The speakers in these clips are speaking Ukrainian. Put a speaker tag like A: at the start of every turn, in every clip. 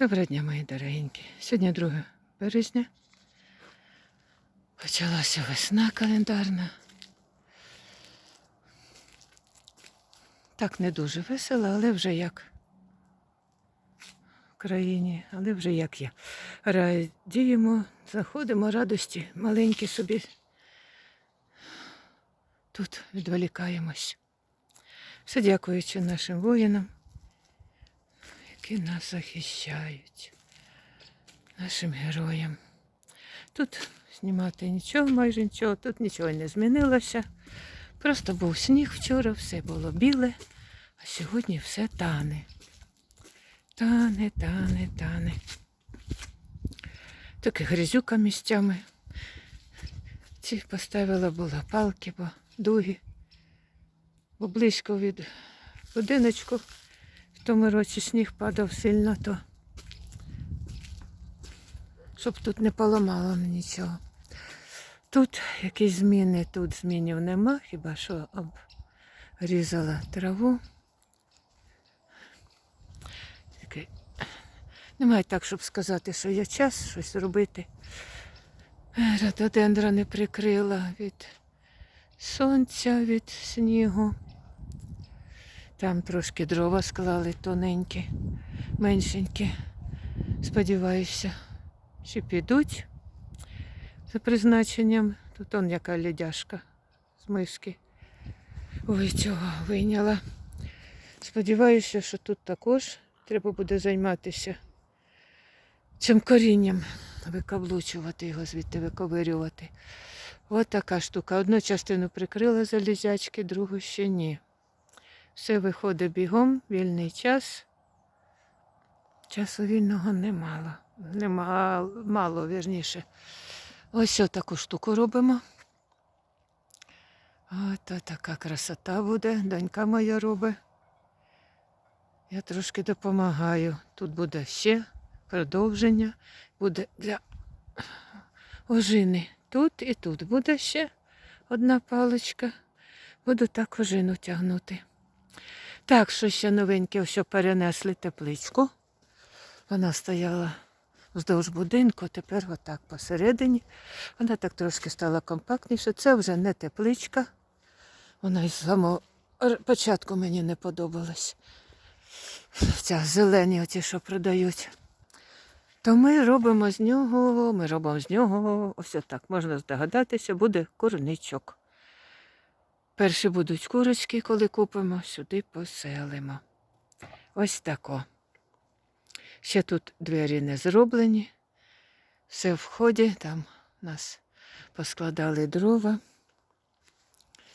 A: Доброго дня, мої дорогенькі. Сьогодні 2 березня. Почалася весна календарна. Так не дуже весело, але вже як в країні, але вже як є. Радіємо, заходимо, радості, маленькі собі. Тут відволікаємось. Все дякуючи нашим воїнам, які нас захищають, нашим героям. Тут знімати нічого, майже нічого, тут нічого не змінилося. Просто був сніг вчора, все було біле, а сьогодні все тане. Тане, тане, тане. Таке грязюка місцями. Ці поставила була палки, бо дуги. Бо близько від будиночку в тому році сніг падав сильно, то щоб тут не поламало нічого. Тут якісь зміни, тут змінів нема, хіба що обрізала траву. Немає так, щоб сказати, що є час щось робити. Рододендра не прикрила від сонця, від снігу. Там трошки дрова склали тоненькі, меншенькі. Сподіваюся, що підуть за призначенням. Тут он яка лідяшка з миски. Ой, цього вийняла. Сподіваюся, що тут також треба буде займатися цим корінням, викаблучувати його, звідти виковирювати. Ось така штука. Одну частину прикрила залізячки, другу ще ні. Все виходить бігом, вільний час. Часу вільного немало. Нема, мало, вірніше. Ось таку штуку робимо. Ось така красота буде. Донька моя робить. Я трошки допомагаю. Тут буде ще продовження. Буде для ожини. Тут і тут буде ще одна паличка. Буду так ожину тягнути. Так, що ще новеньке, що перенесли тепличку. Вона стояла вздовж будинку, тепер отак посередині. Вона так трошки стала компактніше. Це вже не тепличка. Вона із самого початку мені не подобалась. Ця зелені, оті, що продають. То ми робимо з нього, ми робимо з нього, ось так, можна здогадатися, буде курничок. Перші будуть курочки, коли купимо, сюди поселимо. Ось тако. Ще тут двері не зроблені. Все в ході, там нас поскладали дрова.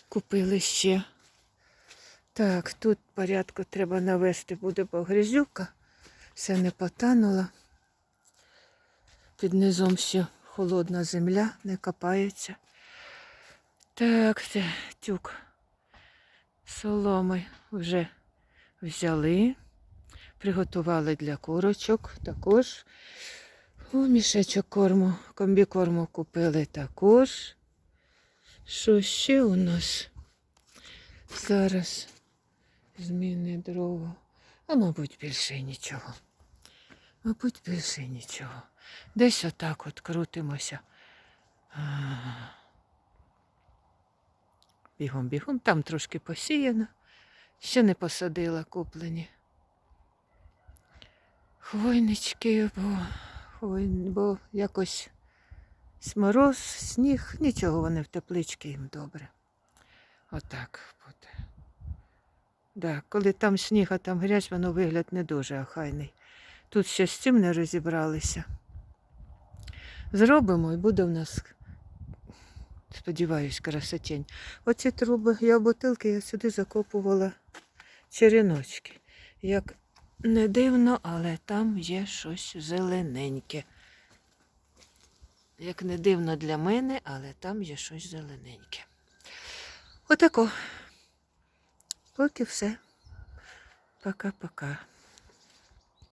A: Купили ще. Так, тут порядку треба навести, буде бо грязюка. Все не потануло. Під низом ще холодна земля, не копається. Так, це тюк соломи вже взяли, приготували для курочок також. О, мішечок корму, комбікорму купили також. Що ще у нас? Зараз зміни дрова. А мабуть, більше нічого. Мабуть, більше нічого. Десь отак от крутимося. А. Бігом, бігом, там трошки посіяно, ще не посадила куплені. Хвойнички, бо, хвой... бо якось мороз, сніг, нічого вони в тепличці їм добре. Отак буде. Да, коли там сніг, а там грязь, воно вигляд не дуже охайний. Тут ще з цим не розібралися. Зробимо і буде в нас, сподіваюсь, красотень. Оці труби, я бутилки я сюди закопувала череночки. Як не дивно, але там є щось зелененьке. Як не дивно для мене, але там є щось зелененьке. Отако. Поки все. Пока-пока.